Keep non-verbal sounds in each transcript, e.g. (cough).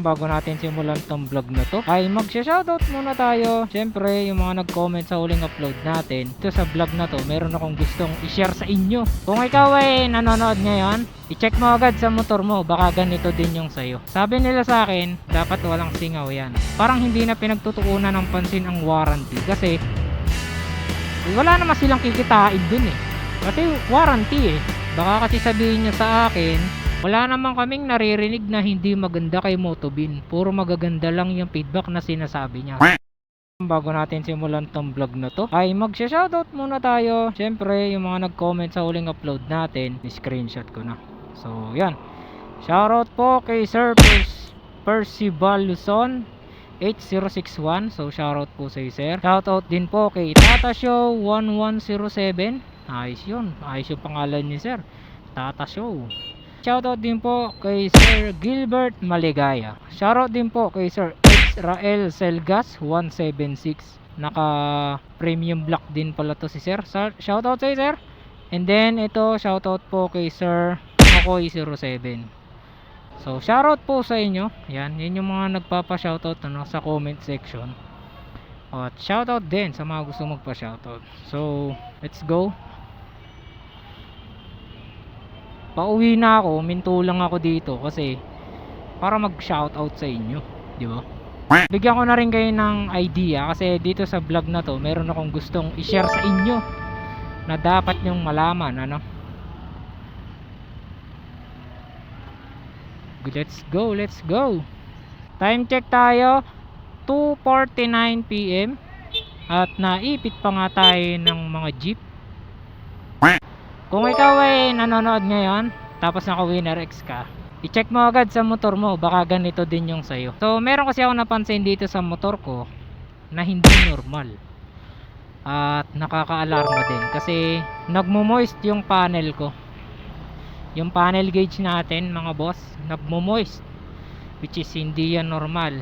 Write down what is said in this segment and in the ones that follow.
Bago natin simulan tong vlog na to ay magsha-shoutout muna tayo. Siyempre, yung mga nag-comment sa huling upload natin. Ito sa vlog na to, meron akong gustong i-share sa inyo. Kung ikaw ay nanonood ngayon, i-check mo agad sa motor mo, baka ganito din yung sayo. Sabi nila sa akin, dapat walang singaw yan. Parang hindi na pinagtutuunan ng pansin ang warranty kasi wala naman silang kikitain dun eh. Kasi warranty eh. Baka kasi sabihin niya sa akin, wala naman kaming naririnig na hindi maganda kay Motobin. Puro magaganda lang yung feedback na sinasabi niya. Bago natin simulan tong vlog na to, ay magsha-shoutout muna tayo. Siyempre, yung mga nag-comment sa huling upload natin, screenshot ko na. So, yan. Shoutout po kay Sir Pers Percival Luzon 8061. So, shoutout po sa iyo, sir. Shoutout din po kay Tata Show 1107. Ayos yun. Ayos yung pangalan niya, sir. Tata Show. Shoutout din po kay Sir Gilbert Maligaya. Shoutout din po kay Sir Israel Selgas 176. Naka premium black din pala to si Sir. Shoutout sa sir. And then ito shoutout po kay Sir Makoy 07. So shoutout po sa inyo. Yan, yun yung mga nagpapa-shoutout ano, sa comment section. At shoutout din sa mga gusto magpa-shoutout. So, let's go. Pauwi na ako, minto lang ako dito kasi para mag-shoutout sa inyo, di ba? Bigyan ko na rin kayo ng idea kasi dito sa vlog na to, meron akong gustong i-share sa inyo na dapat nyong malaman, ano? Let's go, let's go. Time check tayo, 2:49 PM at naipit pa nga tayo ng mga jeep. Kung ikaw ay nanonood ngayon, tapos naka Winner X ka, i-check mo agad sa motor mo, baka ganito din yung sayo. So, meron kasi ako napansin dito sa motor ko na hindi normal. At nakaka-alarma din kasi nagmo-moist yung panel ko. Yung panel gauge natin, mga boss, nagmo-moist which is hindi yan normal.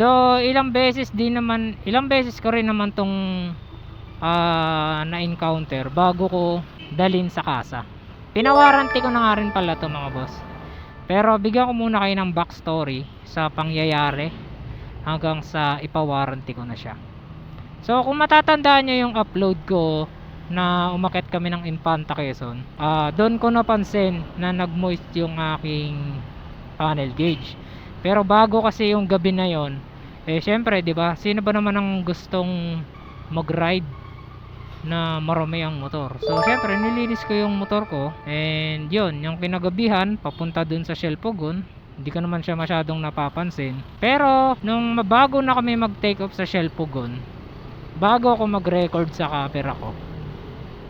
Do ilang beses din naman, ilang beses ko rin naman tong ah, na-encounter bago ko dalin sa kasa. Pinawaranty ko na nga rin pala to mga boss. Pero bigyan ko muna kayo ng backstory sa pangyayari hanggang sa ipawaranty ko na siya. So kung matatandaan nyo yung upload ko na umakit kami ng Infanta Quezon, ah doon ko napansin na nag-moist yung aking panel gauge. Pero bago kasi yung gabi na yon, eh syempre 'di ba? Sino ba naman ang gustong mag-ride na marami ang motor. So, syempre, nilinis ko yung motor ko. And, yun, yung kinagabihan, papunta dun sa Shell Pogon. Hindi ko naman siya masyadong napapansin. Pero, nung bago na kami mag-take off sa Shell Pogon, bago ako mag-record sa camera ko,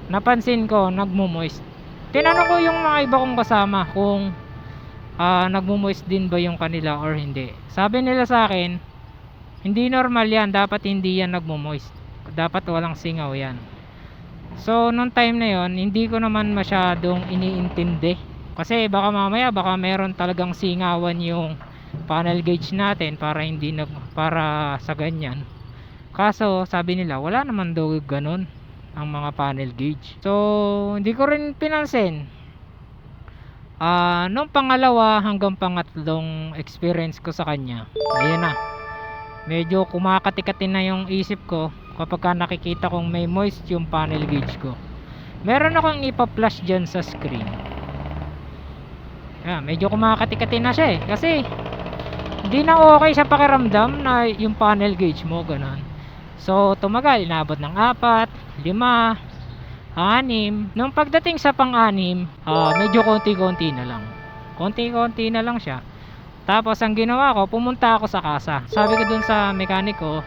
napansin ko, nagmo-moist. Tinanong ko yung mga iba kong kasama kung ah nagmo-moist din ba yung kanila or hindi. Sabi nila sa akin, hindi normal yan, dapat hindi yan nagmo-moist. Dapat walang singaw yan. So, nung time na yon hindi ko naman masyadong iniintindi. Kasi baka mamaya, baka meron talagang singawan yung panel gauge natin para hindi na, para sa ganyan. Kaso, sabi nila, wala naman daw ganun ang mga panel gauge. So, hindi ko rin pinansin. Ah, nung pangalawa hanggang pangatlong experience ko sa kanya, ayan na. Medyo kumakati-kati na yung isip ko kapag ka nakikita kong may moist yung panel gauge ko. Meron akong ipa-flash dyan sa screen. Yeah, medyo kumakati-kati na siya eh. Kasi hindi na okay sa pakiramdam na yung panel gauge mo ganun. So tumagal, inabot ng apat, lima, anim. Nung pagdating sa pang-anim, ah, medyo konti-konti na lang. Konti-konti na lang siya. Tapos ang ginawa ko, pumunta ako sa kasa. Sabi ko dun sa mekaniko,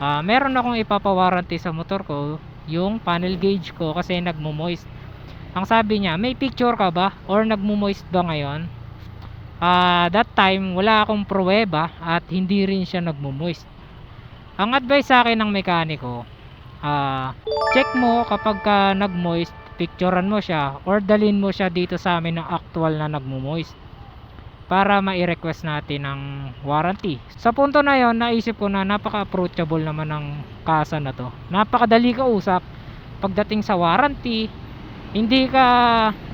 ah, meron akong ipapawaranty sa motor ko, yung panel gauge ko kasi nagmo-moist. Ang sabi niya, may picture ka ba? Or nagmo-moist ba ngayon? Ah, that time, wala akong pruweba at hindi rin siya nagmo-moist. Ang advice sa akin ng mekaniko, ah, check mo kapag ka nag-moist, picturean mo siya or dalhin mo siya dito sa amin ng actual na nagmo-moist para mai-request natin ng warranty. Sa punto na yon, naisip ko na napaka-approachable naman ng kasa na to. Napakadali kausap pagdating sa warranty. Hindi ka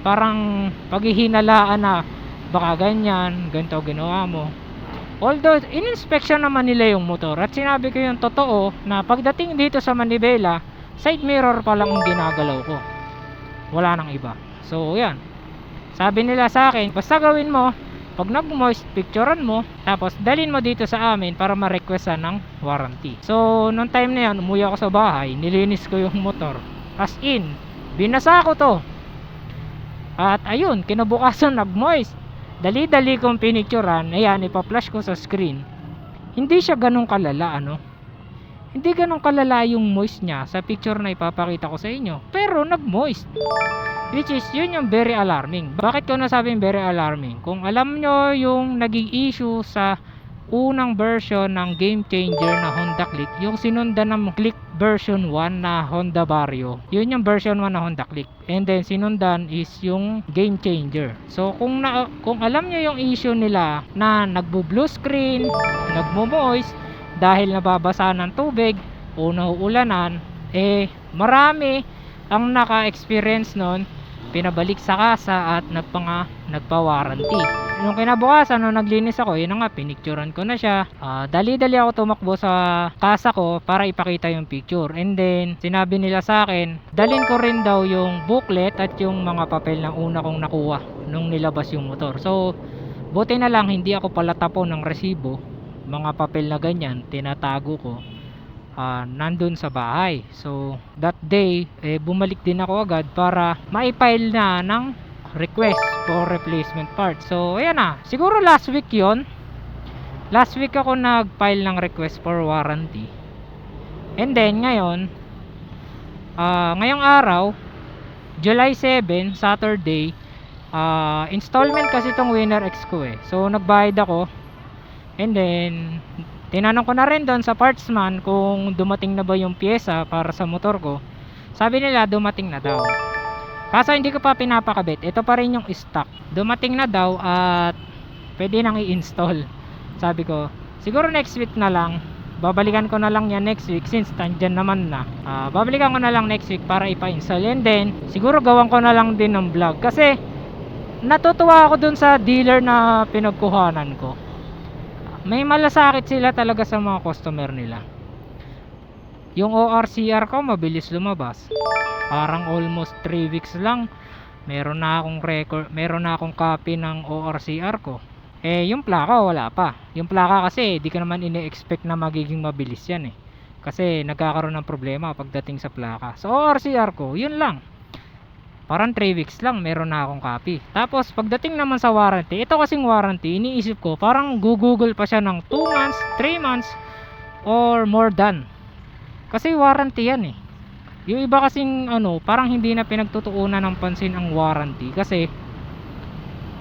parang paghihinalaan na baka ganyan, ganito ginawa mo. Although, in-inspection naman nila yung motor at sinabi ko yung totoo na pagdating dito sa Manibela, side mirror pa lang ang ginagalaw ko. Wala nang iba. So, yan. Sabi nila sa akin, basta gawin mo, pag nag-moist, picturean mo, tapos dalhin mo dito sa amin para ma-requestan ng warranty. So, nung time na yan, umuwi ako sa bahay, nilinis ko yung motor. As in, binasa ko to. At ayun, kinabukasan (laughs) nag-moist. Dali-dali kong pinicturean, ayan, ipa-flash ko sa screen. Hindi siya ganun kalala, ano? Hindi ganun kalala yung moist niya sa picture na ipapakita ko sa inyo. Pero nag-moist. Which is, yun yung very alarming. Bakit ko nasabing very alarming? Kung alam nyo yung naging issue sa unang version ng game changer na Honda Click, yung sinundan ng Click version 1 na Honda Vario. Yun yung version 1 na Honda Click. And then sinundan is yung game changer. So kung na, kung alam nyo yung issue nila na nagbo-blue screen, nagmo-moist dahil nababasa ng tubig o nauulanan, eh marami ang naka-experience nun pinabalik sa kasa at nagpanga nagpa-warranty. Nung kinabukasan, nung naglinis ako, yun nga, pinicturean ko na siya. Ah, dali-dali ako tumakbo sa kasa ko para ipakita yung picture. And then, sinabi nila sa akin, dalin ko rin daw yung booklet at yung mga papel na una kong nakuha nung nilabas yung motor. So, buti na lang, hindi ako pala tapon ng resibo. Mga papel na ganyan, tinatago ko ah, nandun sa bahay. So, that day, eh, bumalik din ako agad para maipile na ng request for replacement part. So, ayan na. Siguro last week yon Last week ako nag-file ng request for warranty. And then, ngayon, ah, ngayong araw, July 7, Saturday, ah, installment kasi itong Winner X ko eh. So, nagbayad ako. And then, tinanong ko na rin doon sa partsman kung dumating na ba yung pyesa para sa motor ko. Sabi nila dumating na daw. Kaso hindi ko pa pinapakabit. Ito pa rin yung stock. Dumating na daw at pwede nang i-install. Sabi ko, siguro next week na lang. Babalikan ko na lang yan next week since tandyan naman na. Ah, babalikan ko na lang next week para ipa-install. And then, siguro gawan ko na lang din ng vlog. Kasi, natutuwa ako dun sa dealer na pinagkuhanan ko may malasakit sila talaga sa mga customer nila. Yung ORCR ko mabilis lumabas. Parang almost 3 weeks lang. Meron na akong record meron na akong copy ng ORCR ko. Eh yung plaka wala pa. Yung plaka kasi di ka naman ine-expect na magiging mabilis yan eh. Kasi nagkakaroon ng problema pagdating sa plaka. Sa ORCR ko yun lang parang 3 weeks lang meron na akong copy. Tapos pagdating naman sa warranty ito kasing warranty iniisip ko parang gugugol pa siya ng 2 months 3 months or more than. Kasi warranty yan eh. Yung iba kasing ano parang hindi na pinagtutuunan ng pansin ang warranty kasi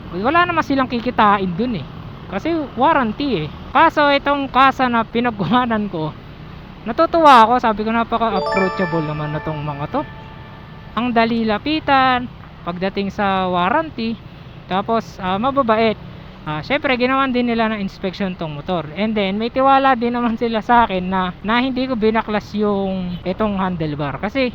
wala naman silang kikitain dun eh. Kasi warranty eh. Kaso itong kasa na pinagkuhanan ko natutuwa ako. Sabi ko napaka approachable naman na tong mga to ang dali lapitan pagdating sa warranty. Tapos ah, mababait. Ah, syempre ginawan din nila ng inspection tong motor. And then may tiwala din naman sila sa akin na, na hindi ko binaklas yung itong handlebar. Kasi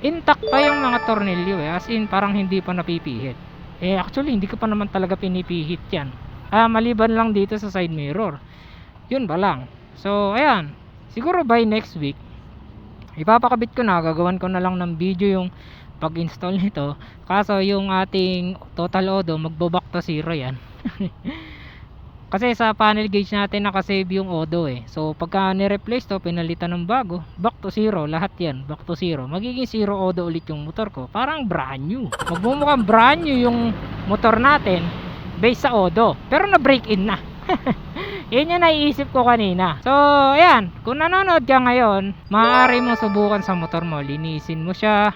intact pa yung mga tornilyo eh. As in parang hindi pa napipihit. Eh actually hindi ko pa naman talaga pinipihit yan. Ah, maliban lang dito sa side mirror. Yun ba lang? So ayan. Siguro by next week ipapakabit ko na gagawan ko na lang ng video yung pag install nito. Kaso yung ating total odo magbo back to zero yan. (laughs) Kasi sa panel gauge natin nakasave yung odo eh. So pagka ni-replace to pinalitan ng bago. Back to zero lahat yan back to zero. Magiging zero odo ulit yung motor ko. Parang brand new. Magmumukhang brand new yung motor natin based sa odo pero na break in na yun yung naiisip ko kanina. So, ayan. Kung nanonood ka ngayon, maaari mo subukan sa motor mo. Linisin mo siya.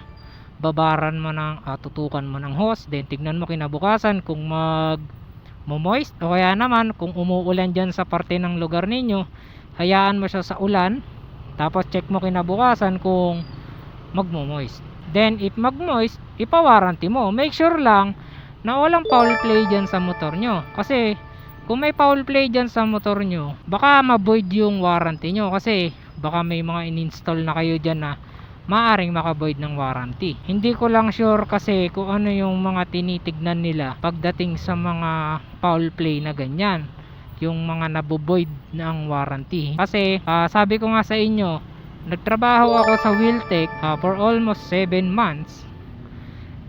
Babaran mo ng, ah, tutukan mo ng hose. Then, tignan mo kinabukasan kung mag moist o kaya naman kung umuulan dyan sa parte ng lugar ninyo hayaan mo siya sa ulan tapos check mo kinabukasan kung magmo-moist then if mag-moist ipawarranty mo make sure lang na walang foul play dyan sa motor nyo kasi kung may foul play dyan sa motor nyo baka ma-void yung warranty nyo kasi baka may mga in-install na kayo dyan na maaring makaboid ng warranty hindi ko lang sure kasi kung ano yung mga tinitignan nila pagdating sa mga foul play na ganyan yung mga naboboid ng warranty. Kasi ah, sabi ko nga sa inyo, nagtrabaho ako sa Wiltec ah, for almost 7 months.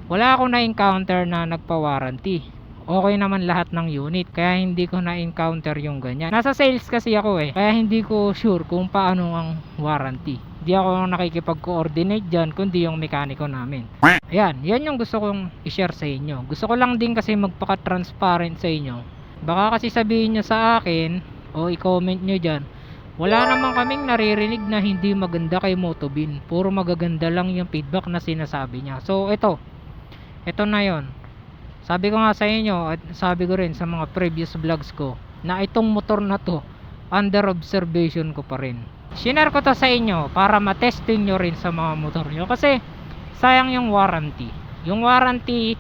Wala akong na-encounter na nagpa-warranty. Okay naman lahat ng unit, kaya hindi ko na-encounter yung ganyan. Nasa sales kasi ako eh, kaya hindi ko sure kung paano ang warranty. Hindi ako nakikipag-coordinate dyan, kundi yung mekaniko namin. Ayan, yan yung gusto kong i-share sa inyo. Gusto ko lang din kasi magpaka-transparent sa inyo. Baka kasi sabihin nyo sa akin, o i-comment nyo dyan, wala naman kaming naririnig na hindi maganda kay Motobin. Puro magaganda lang yung feedback na sinasabi niya. So, ito. Ito na yon. Sabi ko nga sa inyo, at sabi ko rin sa mga previous vlogs ko, na itong motor na to, under observation ko pa rin. Shinare ko to sa inyo para matesting nyo rin sa mga motor nyo. Kasi, sayang yung warranty. Yung warranty,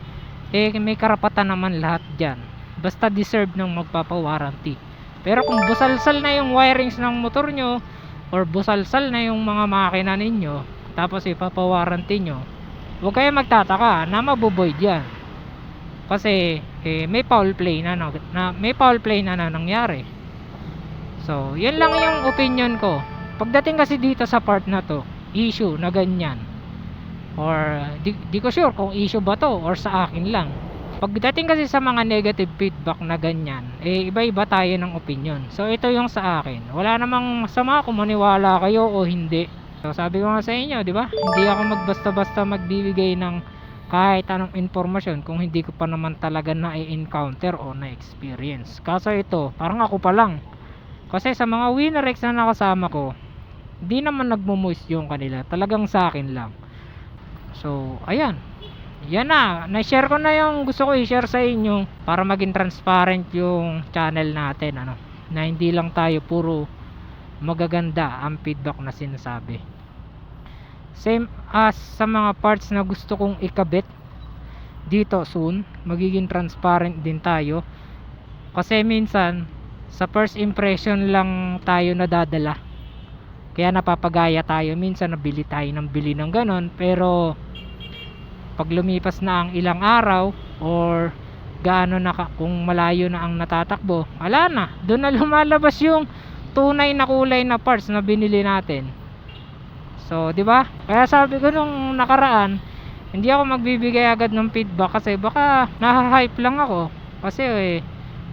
eh, may karapatan naman lahat dyan. Basta deserve ng magpapa-warranty. Pero kung busalsal na yung wirings ng motor nyo, or busalsal na yung mga makina ninyo, tapos ipapa-warranty nyo, huwag kayo magtataka na mabuboid yan. Kasi eh, may foul play na, na, na may foul play na, na nangyari. So, yan lang yung opinion ko. Pagdating kasi dito sa part na to, issue na ganyan. Or di, di ko sure kung issue ba to or sa akin lang. Pagdating kasi sa mga negative feedback na ganyan, eh iba-iba tayo ng opinion. So ito yung sa akin. Wala namang masama kung maniwala kayo o hindi. So sabi ko nga sa inyo, di ba? Hindi ako magbasta-basta magbibigay ng kahit anong informasyon kung hindi ko pa naman talaga na-encounter o na-experience. Kaso ito, parang ako pa lang. Kasi sa mga winner na nakasama ko, hindi naman nagmo-moist yung kanila. Talagang sa akin lang. So, ayan. Yan na. Na-share ko na yung gusto ko i-share sa inyo para maging transparent yung channel natin. Ano? Na hindi lang tayo puro magaganda ang feedback na sinasabi. Same as sa mga parts na gusto kong ikabit dito soon. Magiging transparent din tayo. Kasi minsan, sa first impression lang tayo nadadala. Kaya napapagaya tayo. Minsan nabili tayo ng bili ng ganon. Pero pag lumipas na ang ilang araw or gaano na kung malayo na ang natatakbo wala na, doon na (laughs) lumalabas yung tunay na kulay na parts na binili natin so di ba? Kaya sabi ko nung nakaraan hindi ako magbibigay agad ng feedback kasi baka nahahype lang ako. Kasi eh,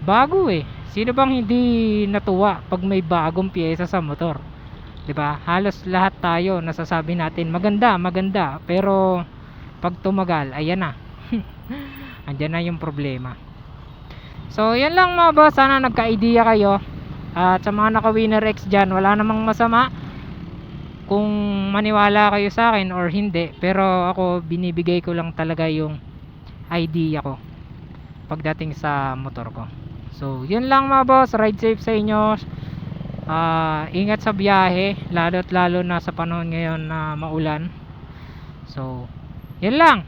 bago eh. Sino bang hindi natuwa pag may bagong piyesa sa motor? 'di ba? Halos lahat tayo nasasabi natin maganda maganda. Pero pag tumagal ayan na. (laughs) Andyan na yung problema. So yan lang mga boss. Sana nagka-idea kayo. At sa mga naka winner X dyan wala namang masama kung maniwala kayo sa akin or hindi pero ako binibigay ko lang talaga yung idea ko pagdating sa motor ko. So yun lang mga boss ride safe sa inyo. Ah, ingat sa biyahe lalo't lalo na sa panahon ngayon na maulan. So yan lang